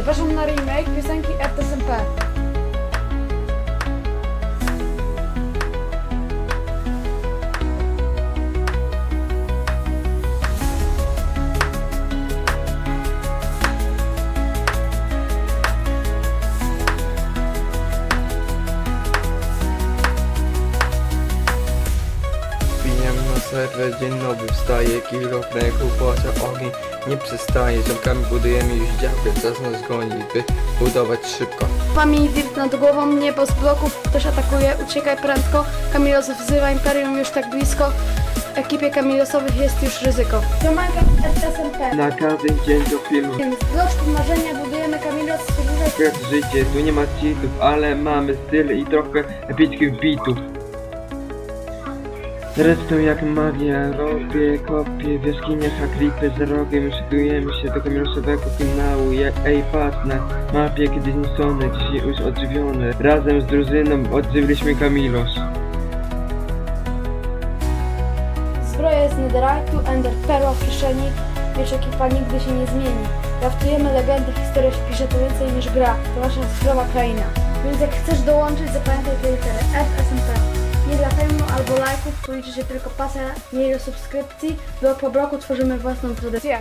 Zapraszam na remake piosenki FSMP. Wbijam serwer, dzień dobry, wstaje, kilo kręgu, płacia ogień, nie przestaje, ziomkami budujemy już działkę, czas nas goni, by budować szybko. Wami dirt nad głową, niebo z bloków, ktoś atakuje, uciekaj prędko. Kamilos wzywa Imperium już tak blisko. W ekipie Kamilosowych jest już ryzyko. Domaga FSMP. Na każdy dzień do filmu. Więc z bloczków marzenia budujemy Kamilos, Teraz życie, tu nie ma cheatów, ale mamy styl i trochę epickich beatów. Zresztą jak magia, robię kopie w jaskiniach, a klipy za rogiem, szykujemy się do kamerosowego finału, jak ej patrz na mapie kiedyś zniszczone, dzisiaj już odżywione. Razem z drużyną odżywiliśmy Kamilos. Zbroja z Netherite'u, Ender Perła w kieszeni, wiesz ekipa nigdy się nie zmieni. Draftujemy legendy, historia się pisze to więcej niż gra, to nasza zdrowa kraina. Więc jak chcesz dołączyć, zapamiętaj te litery F, S, P. lajków, tu liczy się tylko pasja, nie ile subskrypcji, blok po bloku tworzymy własną tradycję.